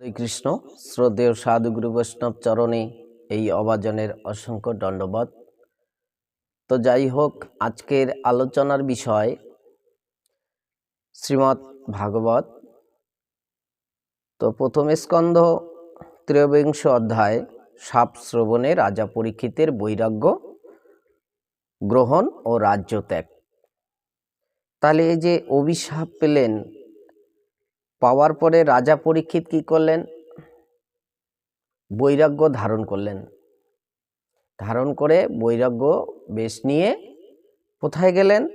শ্রীকৃষ্ণ শ্রদ্ধেয় সাধুগুরু বৈষ্ণব চরণে এই অবাজনের অসংখ্য দণ্ডবত তো যাই হোক, আজকের আলোচনার বিষয় শ্রীমৎ ভাগবত। তো প্রথম স্কন্ধ ত্রয়োবিংশ অধ্যায় সাপ শ্রবণে রাজা পরীক্ষিতের বৈরাগ্য, গ্রহণ ও রাজ্য ত্যাগ। তাহলে এই যে অভিশাপ পেলেন পাওয়ার পরে রাজা পরীক্ষিত কি করলেন? বৈরাগ্য ধারণ করলেন। ধারণ করে বৈরাগ্য বেশ নিয়ে কোথায় গেলেন?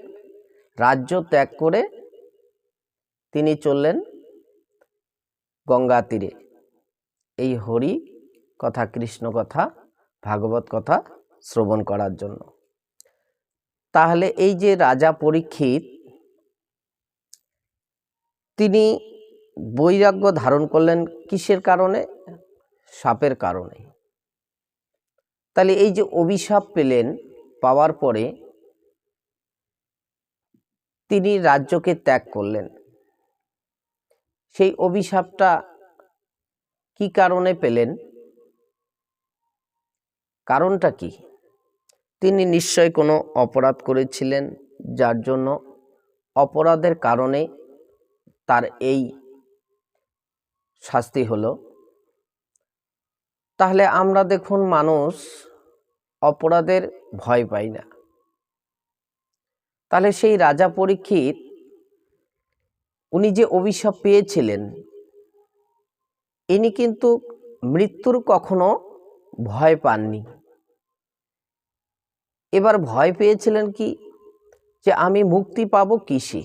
রাজ্য ত্যাগ করে তিনি চললেন গঙ্গা তীরে। এই হরি কথা, কৃষ্ণ কথা, ভাগবত কথা শ্রবণ করার জন্য। তাহলে এই যে রাজা পরীক্ষিত, তিনি বৈরাগ্য ধারণ করলেন কিসের কারণে? সাপের কারণে। তাহলে এই যে অভিশাপ পেলেন পাওয়ার পরে তিনি রাজ্যকে ত্যাগ করলেন। সেই অভিশাপটা কি কারণে পেলেন? কারণটা কি? তিনি নিশ্চয় কোনো অপরাধ করেছিলেন, যার জন্য অপরাধের কারণে তার এই শাস্তি হলো। তাহলে আমরা দেখুন মানুষ অপরাধের ভয় পাই না। তাহলে সেই রাজা পরীক্ষিত, উনি যে অভিশাপ পেয়েছিলেন, ইনি কিন্তু মৃত্যুর কখনো ভয় পাননি। এবার ভয় পেয়েছিলেন কি? যে আমি মুক্তি পাবো কিসে?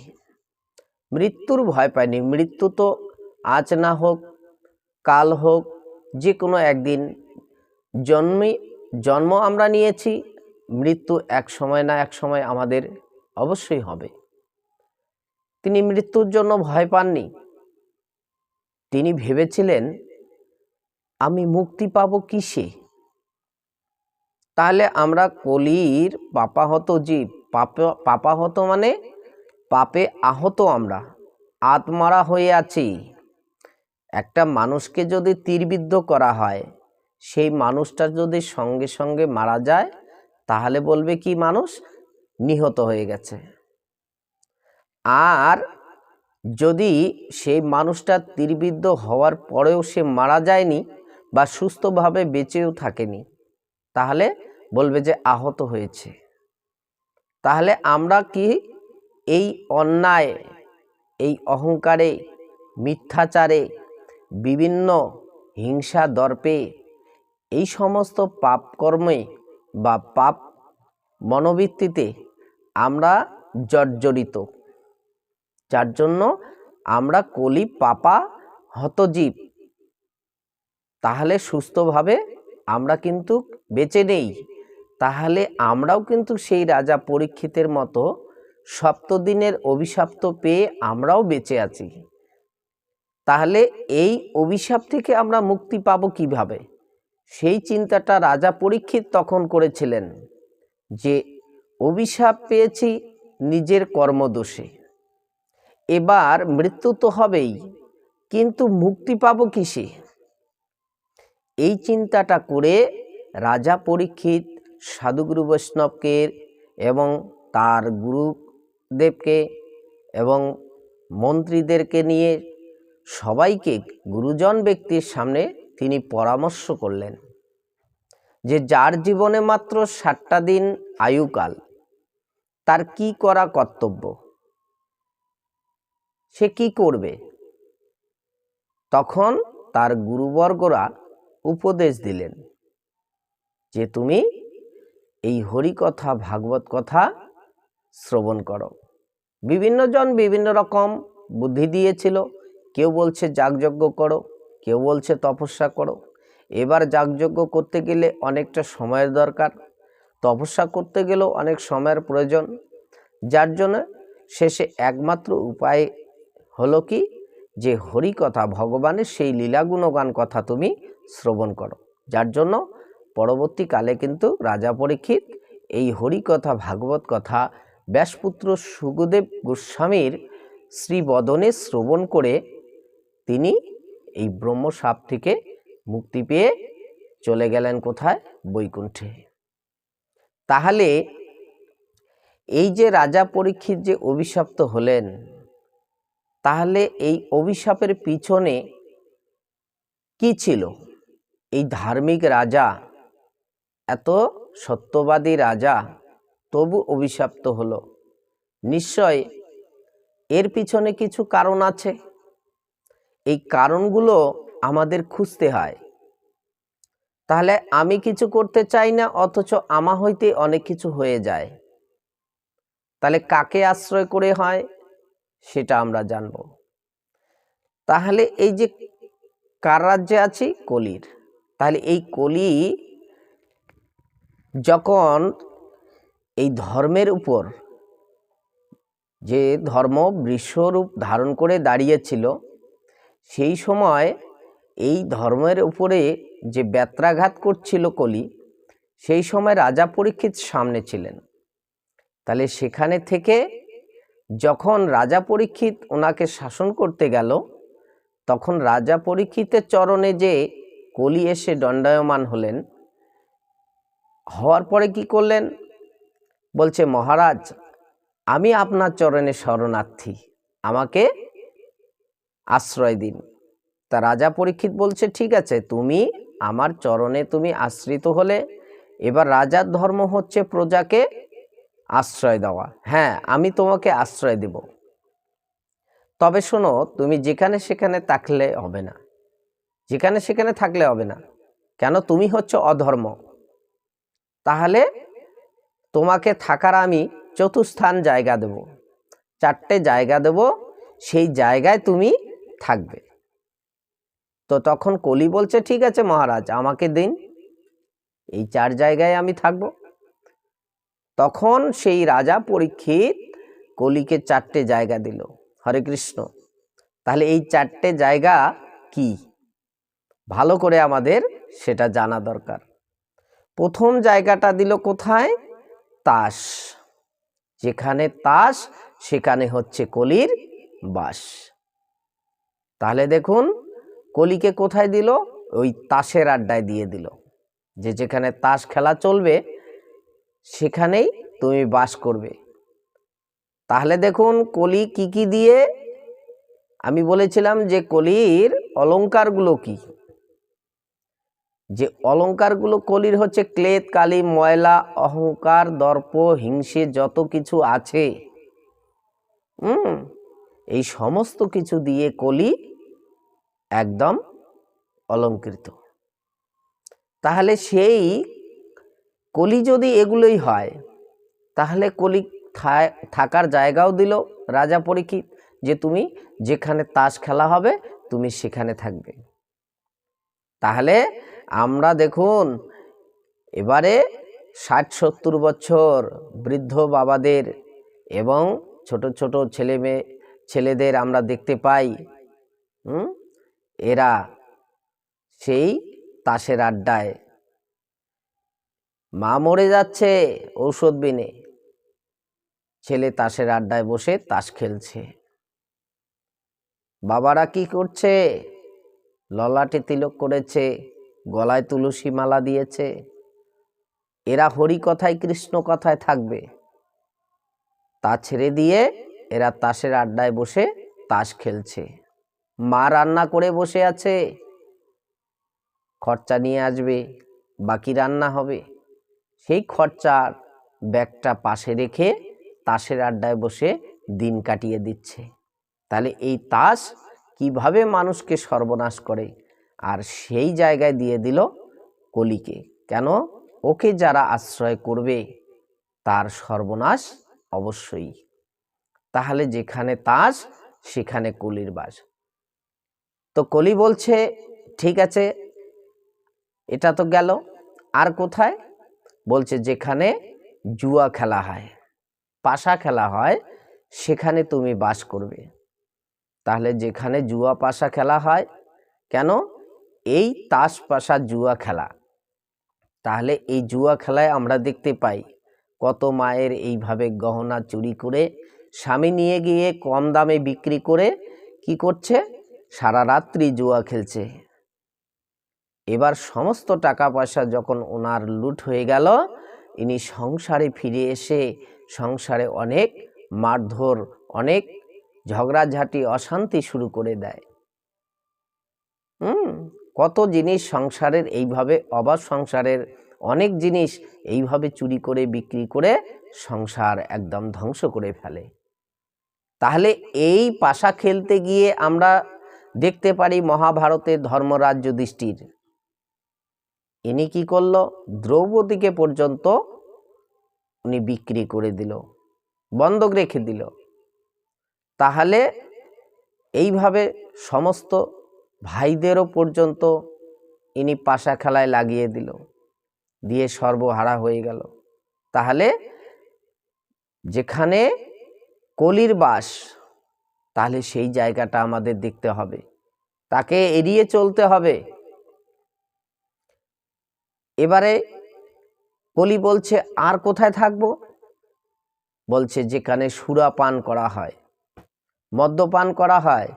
মৃত্যুর ভয় পাইনি। মৃত্যু তো আজ না হোক, কাল হোক যে কোনো একদিন। জন্মে, জন্ম আমরা নিয়েছি, মৃত্যু এক সময় না এক সময় আমাদের অবশ্যই হবে। তিনি মৃত্যুর জন্য ভয় পাননি। তিনি ভেবেছিলেন, আমি মুক্তি পাব কিসে? তাহলে আমরা কলির পাপাহত জীব পাপ পাপাহত মানে পাপে আহত আমরা আত্মারা হয়ে আছি। একটা মানুষকে যদি তীরবিদ্ধ করা হয়, সেই মানুষটা যদি সঙ্গে সঙ্গে মারা যায়, তাহলে বলবে কি মানুষ? নিহত হয়ে গেছে। আর যদি সেই মানুষটা তীরবিদ্ধ হওয়ার পরেও সে মারা যায়নি বা সুস্থভাবে বেঁচেও থাকেনি, তাহলে বলবে যে আহত হয়েছে। তাহলে আমরা কি এই অন্যায়, এই অহংকারে, মিথ্যাচারে বিভিন্ন হিংসা দর্পে এই সমস্ত পাপ কর্মে বা পাপ মনোবৃত্তিতে আমরা জর্জরিত। যার জন্য আমরা কলি পাপা হতজীব। তাহলে সুস্থভাবে আমরা কিন্তু বেঁচে নেই। তাহলে আমরাও কিন্তু সেই রাজা পরীক্ষিতের মতো সপ্তদিনের অভিশাপ্ত পেয়ে আমরাও বেঁচে আছি। তাহলে এই অভিশাপ থেকে আমরা মুক্তি পাব কীভাবে? সেই চিন্তাটা রাজা পরীক্ষিত তখন করেছিলেন যে, অভিশাপ পেয়েছি নিজের কর্মদোষে। এবার মৃত্যু তো হবেই, কিন্তু মুক্তি পাবো কিসে? এই চিন্তাটা করে রাজা পরীক্ষিত সাধুগুরু বৈষ্ণবকে এবং তার গুরুদেবকে এবং মন্ত্রীদেরকে নিয়ে সবাইকে গুরুজন ব্যক্তির সামনে তিনি পরামর্শ করলেন যে যার জীবনে মাত্র ষাটটা দিন আয়ুকাল, তার কি করা কর্তব্য? সে কি করবে? তখন তার গুরুবর্গরা উপদেশ দিলেন যে তুমি এই হরি কথা ভাগবত কথা শ্রবণ করো। বিভিন্ন জন বিভিন্ন রকম বুদ্ধি দিয়েছিল। কেউ বলছে যাগযজ্ঞ করো, কেউ বলছে তপস্যা করো। এবার যাগযজ্ঞ করতে গেলে অনেকটা সময়ের দরকার। তপস্যা করতে গেলেও অনেক সময়ের প্রয়োজন। যার জন্য শেষে একমাত্র উপায় হলো কি? যে হরি কথা, ভগবানের সেই লীলাগুণগান কথা তুমি শ্রবণ করো। যার জন্য পরবর্তীকালে কিন্তু রাজা পরীক্ষিত এই হরি কথা, ভাগবত কথা, ব্যাসপুত্র সুখদেব গোস্বামীর শ্রীবদনে শ্রবণ করে তিনি এই ব্রহ্ম সাপ থেকে মুক্তি পেয়ে চলে গেলেন কোথায়? বৈকুণ্ঠে। তাহলে এই যে রাজা পরীক্ষিত যে অভিশপ্ত হলেন, তাহলে এই অভিশাপের পিছনে কি ছিল? এই ধার্মিক রাজা, এত সত্যবাদী রাজা, তবু অভিশপ্ত হলো। নিশ্চয় এর পিছনে কিছু কারণ আছে? এই কারণগুলো আমাদের খুঁজতে হয়। তাহলে আমি কিছু করতে চাই না, অথচ আমা হইতে অনেক কিছু হয়ে যায়। তাহলে কাকে আশ্রয় করে হয়, সেটা আমরা জানব। তাহলে এই যে কার রাজ্যে আছি? কলির। তাহলে এই কলি যখন এই ধর্মের উপর, যে ধর্ম বৃষরূপ ধারণ করে দাঁড়িয়েছিল সেই সময় এই ধর্মের উপরে যে ব্যত্রাঘাত করছিল কলি, সেই সময় রাজা পরীক্ষিত সামনে ছিলেন। তাহলে সেখানে থেকে যখন রাজা পরীক্ষিত ওনাকে শাসন করতে গেল, তখন রাজা পরীক্ষিতের চরণে যে কলি এসে দণ্ডায়মান হলেন, হওয়ার পরে কি করলেন? বলছে, মহারাজ, আমি আপনার চরণে শরণার্থী। আমাকে আশ্রয় দিন। তা রাজা পরীক্ষিত বলছে, ঠিক আছে, তুমি আমার চরণে তুমি আশ্রিত হলে এবার রাজার ধর্ম হচ্ছে প্রজাকে আশ্রয় দেওয়া। হ্যাঁ আমি তোমাকে আশ্রয় দেব। তবে শোনো, তুমি যেখানে সেখানে থাকলে হবে না। যেখানে সেখানে থাকলে হবে না। কেন? তুমি হচ্ছে অধর্ম। তাহলে তোমাকে থাকার আমি চতুর্স্থান জায়গা দেব। চারটে জায়গা দেব। সেই জায়গায় তুমি থাকবে। তো তখন কলি বলছে, ঠিক আছে মহারাজ, আমাকে দিন। এই চার জায়গায় আমি থাকব। তখন সেই রাজা পরীক্ষিত কলিকে চারটে জায়গা দিল, হরে কৃষ্ণ, তাহলে এই চারটে জায়গা কি? ভালো করে আমাদের সেটা জানা দরকার। প্রথম জায়গাটা দিল কোথায়? তাস। যেখানে তাস, সেখানে হচ্ছে কলির বাস। তাহলে দেখুন, কলিকে কোথায় দিল? ওই তাসের আড্ডায় দিয়ে দিল। যে যেখানে তাস খেলা চলবে, সেখানেই তুমি বাস করবে। তাহলে দেখুন, কলি কি কি দিয়ে? আমি বলেছিলাম যে কলির অলঙ্কারগুলো কি? যে অলঙ্কারগুলো কলির হচ্ছে ক্লেদ কালি, ময়লা, অহংকার, দর্প, হিংসে, যত কিছু আছে। হুম? এই সমস্ত কিছু দিয়ে কলি একদম অলঙ্কৃত। তাহলে সেই কলি যদি এগুলোই হয়, তাহলে কলি থাকার জায়গাও দিল রাজা পরীক্ষিত যে তুমি যেখানে তাস খেলা হবে, তুমি সেখানে থাকবে। তাহলে আমরা দেখুন, এবারে ষাট সত্তর বছর বৃদ্ধ বাবাদের এবং ছোট ছোট ছেলে মেয়ে ছেলেদের আমরা দেখতে পাই এরা সেই তাসের আড্ডায়। মা মরে যাচ্ছে ঔষধ বিনে। ছেলে তাসের আড্ডায় বসে তাস খেলছে। বাবারা কি করছে? ললাটে তিলক করেছে, গলায় তুলসী মালা দিয়েছে। এরা হরি কথায়, কৃষ্ণ কথায় থাকবে। তা ছেড়ে দিয়ে এরা তাসের আড্ডায় বসে তাস খেলছে। মা রান্না করে বসে আছে। খরচা নিয়ে আসবে, বাকি রান্না হবে। সেই খরচার ব্যাগটা পাশে রেখে তাসের আড্ডায় বসে দিন কাটিয়ে দিচ্ছে। তাহলে এই তাস কীভাবে মানুষকে সর্বনাশ করে? আর সেই জায়গায় দিয়ে দিল কলিকে। কেন? ওকে যারা আশ্রয় করবে, তার সর্বনাশ অবশ্যই। তাহলে যেখানে তাস, সেখানে কলির বাস। তো কলি বলছে, ঠিক আছে, এটা তো গেল, আর কোথায়? বলছে, যেখানে জুয়া খেলা হয়, পাশা খেলা হয়, সেখানে তুমি বাস করবে। তাহলে যেখানে জুয়া, পাশা খেলা হয়, কেন? এই তাস, পাশা, জুয়া খেলা। তাহলে এই জুয়া খেলায় আমরা দেখতে পাই, কত মায়ের এইভাবে গহনা চুরি করে স্বামী নিয়ে গিয়ে কম দামে বিক্রি করে কি করছে? সারা রাত্রি জুয়া খেলছে। এবার সমস্ত টাকা পয়সা যখন ওনার লুট হয়ে গেল, ইনি সংসারে ফিরে এসে সংসারে অনেক মারধর, অনেক ঝগড়াঝাটি, অশান্তি শুরু করে দেয়। হুম, কত জিনিস সংসারের এইভাবে, অবাধ সংসারের অনেক জিনিস এইভাবে চুরি করে, বিক্রি করে সংসার একদম ধ্বংস করে ফেলে। তাহলে এই পাশা খেলতে গিয়ে আমরা দেখতে পারি মহাভারতের ধর্মরাজ যুধিষ্ঠির ইনি কি করল? দ্রৌপদীকে পর্যন্ত উনি বিক্রি করে দিল, বন্ধক রেখে দিল। তাহলে এইভাবে সমস্ত ভাইদেরও পর্যন্ত ইনি পাশা খেলায় লাগিয়ে দিল, দিয়ে সর্বহারা হয়ে গেল। তাহলে যেখানে কলির বাস, তাহলে সেই জায়গাটা আমাদের দেখতে হবে। তাকে এড়িয়ে চলতে হবে। এবারে কলি বলছে, আর কোথায় থাকব? বলছে, যেখানে সুরা পান করা হয় মদ্যপান করা হয়,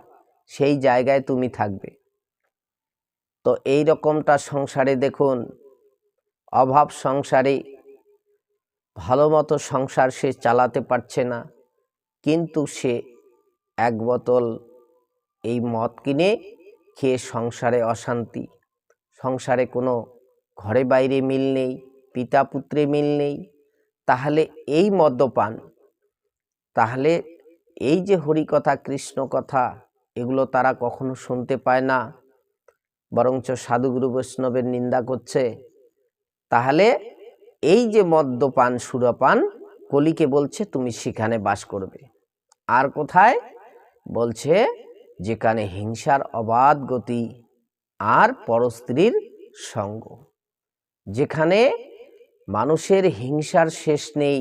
সেই জায়গায় তুমি থাকবে। তো এই রকমটা সংসারে দেখুন, অভাব সংসারে ভালো মতো সংসার সে চালাতে পারছে না। কিন্তু সে এক বোতল এই মদ কিনে খেয়ে সংসারে অশান্তি। সংসারে কোনো ঘরে বাইরে মিল নেই, পিতা পুত্রে মিল নেই। তাহলে এই মদ্যপান, তাহলে এই যে হরিকথা কৃষ্ণ কথা এগুলো তারা কখনো শুনতে পায় না। বরঞ্চ সাধুগুরু বৈষ্ণবের নিন্দা করছে। তাহলে এই যে মদ্যপান, সুরপান কলিকে বলছে, তুমি সেখানে বাস করবে। আর কোথায়? বলছে, যেখানে হিংসার অবাধ গতি আর পরস্ত্রীর সঙ্গ। যেখানে মানুষের হিংসার শেষ নেই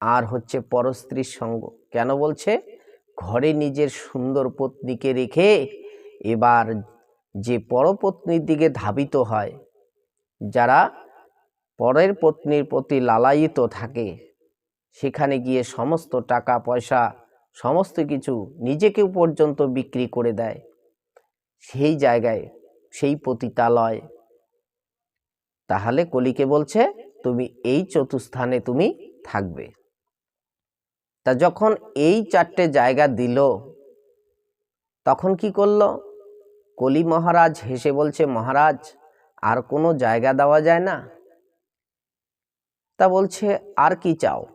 আর হচ্ছে পরস্ত্রীর সঙ্গ। কেন বলছে? ঘরে নিজের সুন্দর পত্নীকে রেখে এবার যে পরপত্নীর দিকে ধাবিত হয়, যারা পরের পত্নীর প্রতি লালায়িত থাকে। সেখানে গিয়ে সমস্ত টাকা, পয়সা, সমস্ত কিছু নিজেকেও পর্যন্ত বিক্রি করে দেয়। সেই জায়গায় সেই পতিতালয়। তাহলে কলিকে বলছে, তুমি এই চতুস্থানে তুমি থাকবে। তা যখন এই চারটে জায়গা দিল, তখন কি করল? কলি মহারাজ হেসে বলছে, মহারাজ, আর কোনো জায়গা দেওয়া যায় না। তা বলছে, আর কি চাও?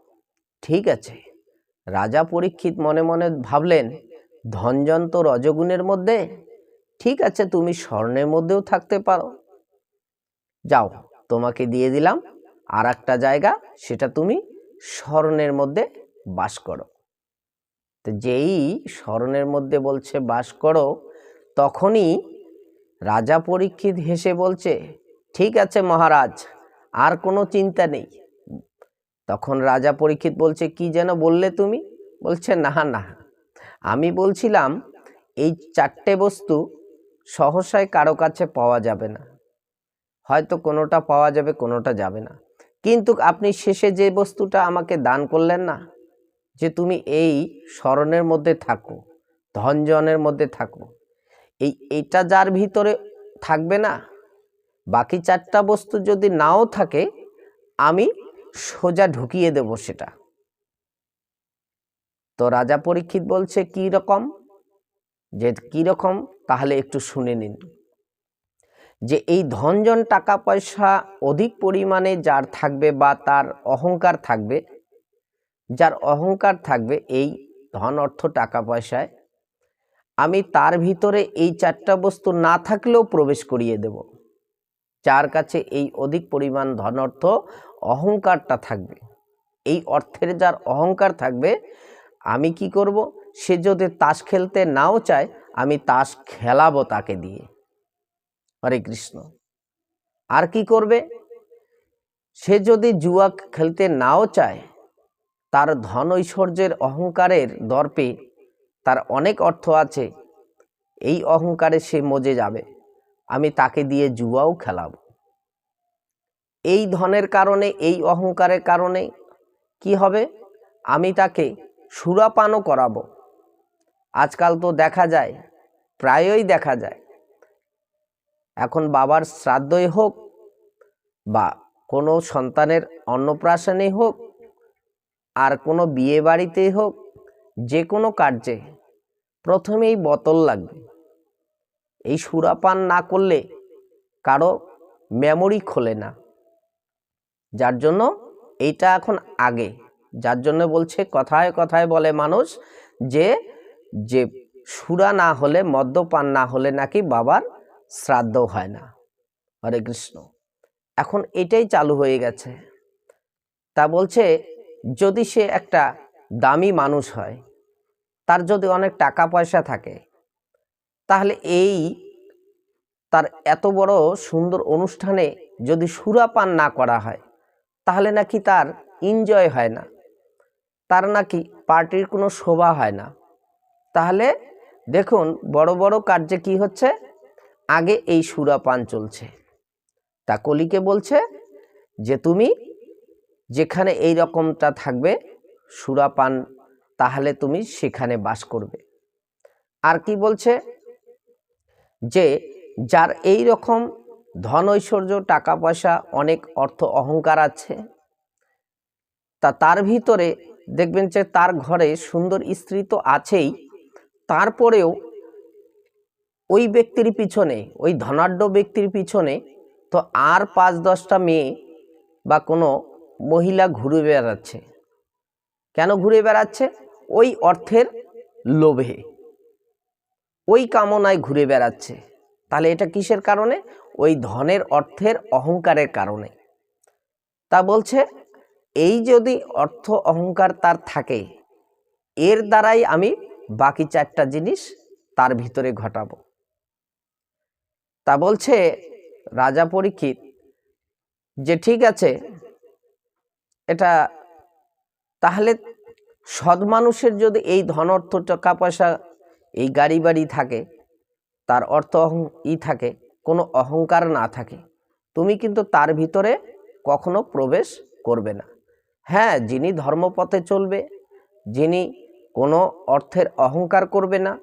ঠিক আছে। রাজা পরীক্ষিত মনে মনে ভাবলেন, ধনজন তো রজগুণের মধ্যে? ঠিক আছে, তুমি স্বর্ণের মধ্যেও থাকতে পারো। যাও, তোমাকে দিয়ে দিলাম। আর একটা জায়গা, সেটা তুমি স্মরণের মধ্যে বাস করো। তো যেই স্মরণের মধ্যে বলছে, বাস করো, তখনই রাজা পরীক্ষিত হেসে বলছে, ঠিক আছে মহারাজ, আর কোনো চিন্তা নেই। তখন রাজা পরীক্ষিত বলছে, কি যেন বললে তুমি? বলছে, না না। আমি বলছিলাম, এই চারটে বস্তু সহসায় কারও কাছে পাওয়া যাবে না। হয়তো কোনোটা পাওয়া যাবে, কোনোটা যাবে না। কিন্তু আপনি শেষে যে বস্তুটা আমাকে দান করলেন না, যে তুমি এই স্মরণের মধ্যে থাকো, ধনজনের মধ্যে থাকো, এই এটা যার ভিতরে থাকবে না? বাকি চারটা বস্তু যদি নাও থাকে, আমি সোজা ঢুকিয়ে দেব সেটা। তো রাজা পরীক্ষিত বলছে, কি রকম? যে, কি রকম? তাহলে একটু শুনে নিন। যে, এই ধনজন টাকা পয়সা অধিক পরিমাণে যার থাকবে বা তার অহংকার থাকবে, যার অহংকার থাকবে এই ধন অর্থ টাকা পয়সায় আমি তার ভিতরে এই চারটা বস্তু না থাকলেও প্রবেশ করিয়ে দেব। যার কাছে এই অধিক পরিমাণ ধন অর্থ অহংকারটা থাকবে। এই অর্থের যার অহংকার থাকবে, আমি কি করব? সে যদি তাস খেলতে নাও চায়, আমি তাস খেলাবো তাকে দিয়ে। হরে কৃষ্ণ। আর কি করবে? সে যদি জুয়া খেলতে নাও চায়, তার ধন ঐশ্বর্যের অহংকারের দর্পে তার অনেক অর্থ আছে। এই অহংকারে সে মজে যাবে। আমি তাকে দিয়ে জুয়াও খেলাবো। এই ধনের কারণে, এই অহংকারের কারণে কি হবে? আমি তাকে সুরাপানও করাবো। আজকাল তো দেখা যায়, প্রায়ই দেখা যায়। এখন বাবার শ্রাদ্ধই হোক বা কোনো সন্তানের অন্নপ্রাশনেই হোক, আর কোনো বিয়ে বাড়িতেই হোক, যে কোনো কার্যে প্রথমেই বোতল লাগবে। এই সুরাপান না করলে কারও মেমোরি খোলে না। যার জন্য এইটা এখন আগে। যার জন্য বলছে, কথায় কথায় বলে মানুষ যে যে সুরা না হলে, মদ্যপান না হলে নাকি বাবার শ্রাদ্ধ হয় না। হরে কৃষ্ণ। এখন এটাই চালু হয়ে গেছে। তা বলছে, যদি সে একটা দামি মানুষ হয়, তার যদি অনেক টাকা পয়সা থাকে, তাহলে এই তার এত বড় সুন্দর অনুষ্ঠানে যদি সুরাপান না করা হয় তাহলে নাকি তার এনজয় হয় না। তার নাকি পার্টির কোনো শোভা হয় না। তাহলে দেখুন বড় বড় কার্যে কি হচ্ছে? আগে এই সুরাপান চলছে। তা কলিকে বলছে যে, তুমি যেখানে এই রকমটা থাকবে, সুরাপান, তাহলে তুমি সেখানে বাস করবে। আর কি বলছে? যে, যার এই রকম ধন ঐশ্বর্য টাকা পয়সা অনেক অর্থ অহংকার আছে। তা তার ভিতরে দেখবেন যে তার ঘরে সুন্দর স্ত্রী তো আছেই। তারপরেও ওই ব্যক্তির পিছনে, ওই ধনাঢ্য ব্যক্তির পিছনে তো আর পাঁচ দশটা মেয়ে বা কোনো মহিলা ঘুরে বেড়াচ্ছে। কেন ঘুরে বেড়াচ্ছে? ওই অর্থের লোভে। ওই কামনায় ঘুরে বেড়াচ্ছে। তাহলে এটা কিসের কারণে? ওই ধনের অর্থের অহংকারের কারণে। তা বলছে, এই যদি অর্থ অহংকার তার থাকে, এর দ্বারাই আমি বাকি চারটা জিনিস তার ভিতরে ঘটাব। তা বলছে রাজা পরীক্ষিত যে ঠিক আছে, এটা তাহলে সৎ মানুষের যদি এই ধন অর্থ, টাকা পয়সা, এই গাড়ি বাড়ি থাকে তার অর্থ অহং- ই থাকে, কোনো অহংকার না থাকে। তুমি কিন্তু তার ভিতরে কখনো প্রবেশ করবে না। হ্যাঁ যিনি ধর্মপথে চলবে, যিনি কোনো অর্থের অহংকার করবে না,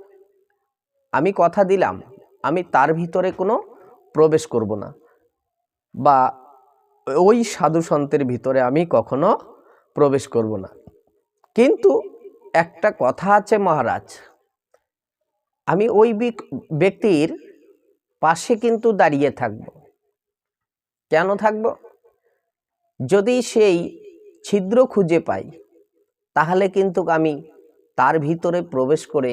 আমি কথা দিলাম, আমি তার ভিতরে কোনো প্রবেশ করব না। বা ওই সাধু সন্তের ভিতরে আমি কখনো প্রবেশ করব না। কিন্তু একটা কথা আছে মহারাজ আমি ওই ব্যক্তির পাশে কিন্তু দাঁড়িয়ে থাকব। কেন থাকব? যদি সেই ছিদ্র খুঁজে পাই, তাহলে কিন্তু আমি তার ভিতরে প্রবেশ করে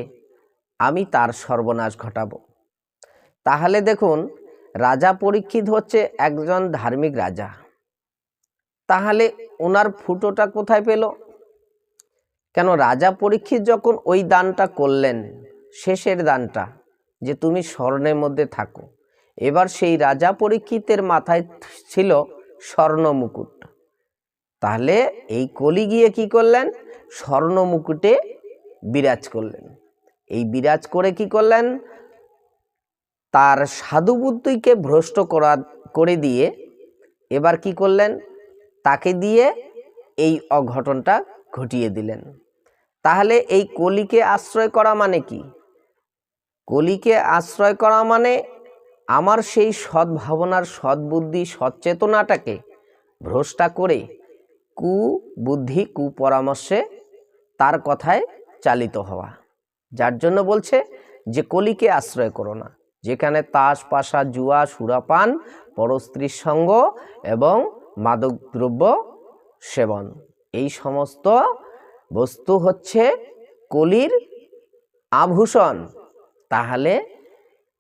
আমি তার সর্বনাশ ঘটাবো। তাহলে দেখুন, রাজা পরীক্ষিত হচ্ছে একজন ধার্মিক রাজা। তাহলে ওনার ফুটোটা কোথায় পেল? কেন রাজা পরীক্ষিত যখন ওই দানটা করলেন শেষের দানটা, যে তুমি স্বর্ণের মধ্যে থাকো। এবার সেই রাজা পরীক্ষিতের মাথায় ছিল স্বর্ণ মুকুট। তাহলে এই কলি গিয়ে কি করলেন? স্বর্ণ মুকুটে বিরাজ করলেন। এই বিরাজ করে কি করলেন? তার সাধু বুদ্ধিকে ভ্রষ্ট করা, করে দিয়ে এবার কি করলেন? তাকে দিয়ে এই অঘটনটা ঘটিয়ে দিলেন। তাহলে এই কলিকে আশ্রয় করা মানে কি? কলিকে আশ্রয় করা মানে আমার সেই সদ্ভাবনার, সদ্বুদ্ধি, সচেতনাটাকে ভ্রষ্টা করে কুবুদ্ধি, কুপরামর্শে তার কথায় চালিত হওয়া। যার জন্য বলছে যে, কলিকে আশ্রয় করো না। যেখানে তাস, পাশা, জুয়া, সুরাপান, পরস্ত্রীর সঙ্গ এবং মাদকদ্রব্য সেবন, এই সমস্ত বস্তু হচ্ছে কলির আভূষণ। তাহলে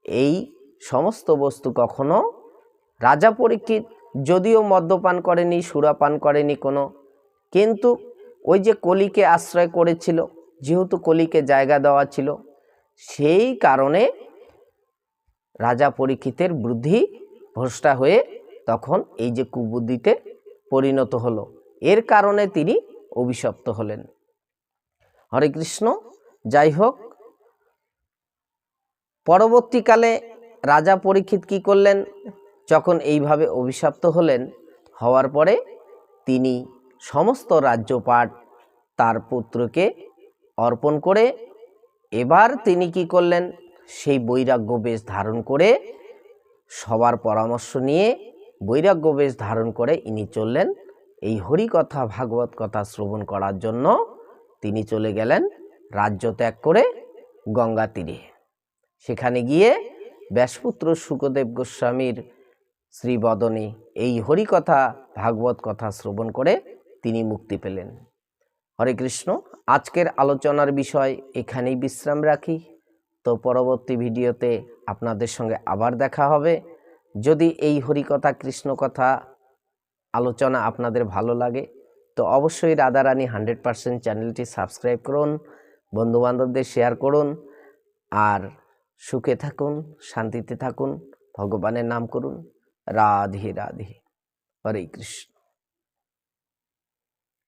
এই সমস্ত বস্তু কখনো রাজা পরীক্ষিত যদিও মদ্যপান করেনি, সুরাপান করেনি কোনো। কিন্তু ওই যে কলিকে আশ্রয় করেছিল, যেহেতু কলিকে জায়গা দেওয়া ছিল, সেই কারণে রাজা পরীক্ষিতের বুদ্ধি ভ্রষ্টা হয়ে তখন এই যে কুবুদ্ধিতে পরিণত হলো। এর কারণে তিনি অভিশপ্ত হলেন। হরে কৃষ্ণ, যাই হোক পরবর্তীকালে রাজা পরীক্ষিত কি করলেন? যখন এইভাবে অভিশপ্ত হলেন, হওয়ার পরে তিনি সমস্ত রাজ্যপাট তার পুত্রকে অর্পণ করে এবার তিনি কি করলেন? সেই বৈরাগ্য বেশ ধারণ করে সবার পরামর্শ নিয়ে বৈরাগ্য বেশ ধারণ করে ইনি চললেন। এই হরিকথা, ভাগবত কথা শ্রবণ করার জন্য তিনি চলে গেলেন রাজ্য ত্যাগ করে গঙ্গা তীরে। সেখানে গিয়ে ব্যাসপুত্র সুখদেব গোস্বামীর শ্রীবদনে এই হরিকথা, ভাগবত কথা শ্রবণ করে তিনি মুক্তি পেলেন। হরে কৃষ্ণ, আজকের আলোচনার বিষয় এখানেই বিশ্রাম রাখি। তো পরবর্তী ভিডিওতে আপনাদের সঙ্গে আবার দেখা হবে। যদি এই হরিকথা কৃষ্ণ কথা আলোচনা আপনাদের ভালো লাগে, তো অবশ্যই রাধারানী হান্ড্রেড পারসেন্ট চ্যানেলটি সাবস্ক্রাইব করুন, বন্ধুবান্ধবদের শেয়ার করুন। আর সুখে থাকুন শান্তিতে থাকুন ভগবানের নাম করুন। রাধে রাধে। হরে কৃষ্ণ।